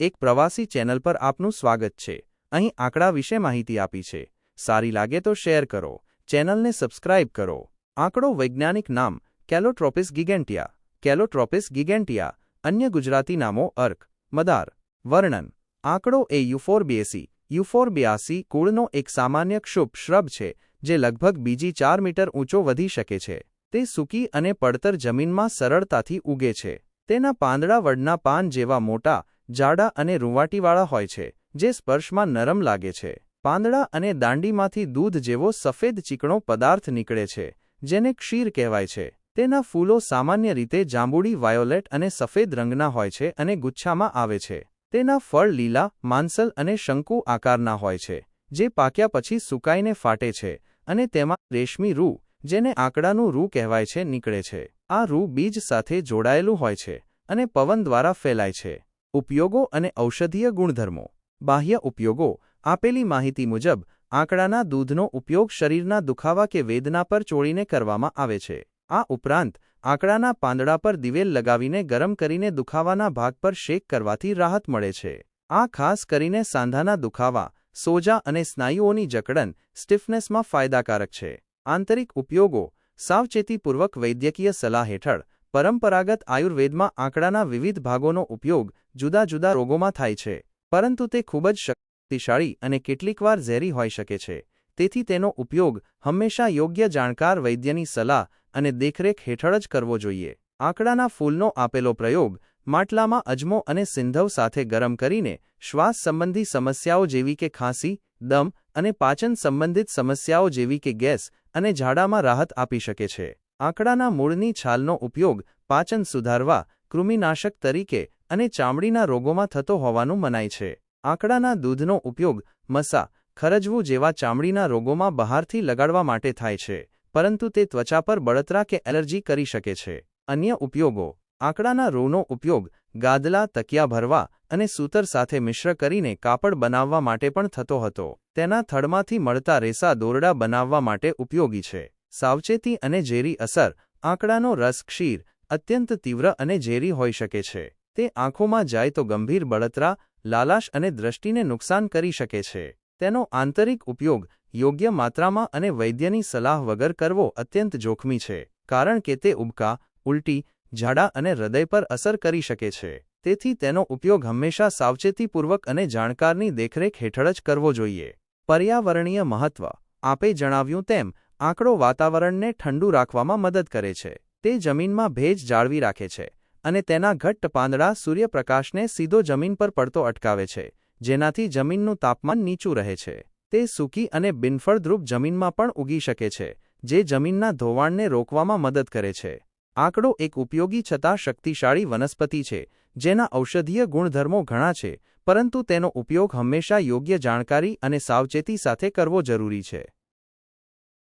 એક પ્રવાસી ચેનલ પર આપનું સ્વાગત છે. અહીં આંકડા વિશે માહિતી આપી છે. સારી લાગે તો શેર કરો. ચેનલને સબસ્ક્રાઇબ કરો. આંકડો વૈજ્ઞાનિક નામ કેલોટ્રોપિસ ગિગેન્ટિયા. કેલોટ્રોપિસ ગિગેન્ટિયા, અન્ય ગુજરાતી નામો અર્ક, મદાર, વર્ણન. આંકડો એ યુફોરબિએસી યુફોરબિયાસી કુળનો એક સામાન્ય ક્ષુપ શ્રબ છે, જે લગભગ બીજી ચાર મીટર ઊંચો વધી શકે છે. તે સૂકી અને પડતર જમીનમાં સરળતાથી ઉગે છે. તેના પાંદડા વડના પાન જેવા મોટા જાડા અને રૂંવાટીવાળા હોય છે, જે સ્પર્શમાં નરમ લાગે છે. પાંદડા અને દાંડીમાંથી દૂધ જેવો સફેદ ચીકણો પદાર્થ નીકળે છે, જેને ક્ષીર કહેવાય છે. તેના ફૂલો સામાન્ય રીતે જાંબુડી, વાયોલેટ અને સફેદ રંગના હોય છે અને ગુચ્છામાં આવે છે. તેના ફળ લીલા, માંસલ અને શંકુ આકારના હોય છે, જે પાક્યા પછી સુકાઈને ફાટે છે અને તેમાં રેશમી રૂ, જેને આંકડાનું રૂ કહેવાય છે, નીકળે છે. આ રૂ બીજ સાથે જોડાયેલું હોય છે અને પવન દ્વારા ફેલાય છે. ઉપયોગો અને ઔષધીય ગુણધર્મો. બાહ્ય ઉપયોગો, આપેલી માહિતી મુજબ, આંકડાના દૂધનો ઉપયોગ શરીરના દુખાવા કે વેદના પર ચોળીને કરવામાં આવે છે. આ ઉપરાંત, આંકડાના પાંદડા પર દિવેલ લગાવીને ગરમ કરીને દુખાવાના ભાગ પર શેક કરવાથી રાહત મળે છે. આ ખાસ કરીને સાંધાના દુખાવા, સોજા અને સ્નાયુઓની જકડન, સ્ટિફનેસમાં ફાયદાકારક છે. આંતરિક ઉપયોગો, સાવચેતીપૂર્વક વૈદ્યકીય સલાહ હેઠળ, પરંપરાગત આયુર્વેદમાં આંકડાના વિવિધ ભાગોનો ઉપયોગ જુદા જુદા રોગોમાં થાય છે, પરંતુ તે ખૂબ જ શક્તિશાળી અને કેટલીકવાર ઝેરી હોઈ શકે છે. તેથી તેનો ઉપયોગ હંમેશા યોગ્ય જાણકાર વૈદ્યની સલાહ અને દેખરેખ હેઠળ જ કરવો જોઈએ. આંકડાના ફૂલનો આપેલો પ્રયોગ માટલામાં અજમો અને સિંધવ સાથે ગરમ કરીને શ્વાસ સંબંધી સમસ્યાઓ જેવી કે ખાંસી, દમ અને પાચન સંબંધિત સમસ્યાઓ જેવી કે ગેસ અને ઝાડામાં રાહત આપી શકે છે. આંકડાના મૂળની છાલનો ઉપયોગ પાચન સુધારવા, કૃમિનાશક તરીકે અને ચામડીના રોગોમાં થતો હોવાનું મનાય છે. આંકડાના દૂધનો ઉપયોગ મસા, ખરજવું જેવા ચામડીના રોગોમાં બહારથી લગાડવા માટે થાય છે, પરંતુ તે ત્વચા પર બળતરા કે એલર્જી કરી શકે છે. અન્ય ઉપયોગો. આંકડાના રોનો ઉપયોગ ગાદલા, તકિયા ભરવા અને સૂતર સાથે મિશ્ર કરીને કાપડ બનાવવા માટે પણ થતો હતો. તેના થડમાંથી મળતા રેસા દોરડા બનાવવા માટે ઉપયોગી છે. સાવચેતી અને ઝેરી અસર. આંકડાનો રસ ક્ષીર, અત્યંત તીવ્ર અને ઝેરી હોઈ શકે છે. તે આંખોમાં જાય તો ગંભીર બળતરા, લાલાશ અને દ્રષ્ટિને નુકસાન કરી શકે છે. તેનો આંતરિક ઉપયોગ યોગ્ય માત્રામાં અને વૈદ્યની સલાહ વગર કરવો અત્યંત જોખમી છે, કારણ કે તે ઉબકા, ઉલટી, ઝાડા અને હૃદય પર અસર કરી શકે છે. તેથી તેનો ઉપયોગ હંમેશા સાવચેતીપૂર્વક અને જાણકારની દેખરેખ હેઠળ જ કરવો જોઈએ. પર્યાવરણીય મહત્વ. આપે જણાવ્યું તેમ, આંકડો વાતાવરણને ઠંડુ રાખવામાં મદદ કરે છે. તે જમીનમાં ભેજ જાળવી રાખે છે. અને તેના ઘટ્ટ પાંદડા સૂર્યપ્રકાશને સીધો જમીન પર પડતો અટકાવે છે, જેનાથી જમીનનું તાપમાન નીચું રહે છે. તે સૂકી અને બિનફળદ્રુપ જમીનમાં પણ ઉગી શકે છે, જે જમીનના ધોવાણને રોકવામાં મદદ કરે છે. આંકડો એક ઉપયોગી છતાં શક્તિશાળી વનસ્પતિ છે, જેના ઔષધીય ગુણધર્મો ઘણા છે, પરંતુ તેનો ઉપયોગ હંમેશા યોગ્ય જાણકારી અને સાવચેતી સાથે કરવો જરૂરી છે.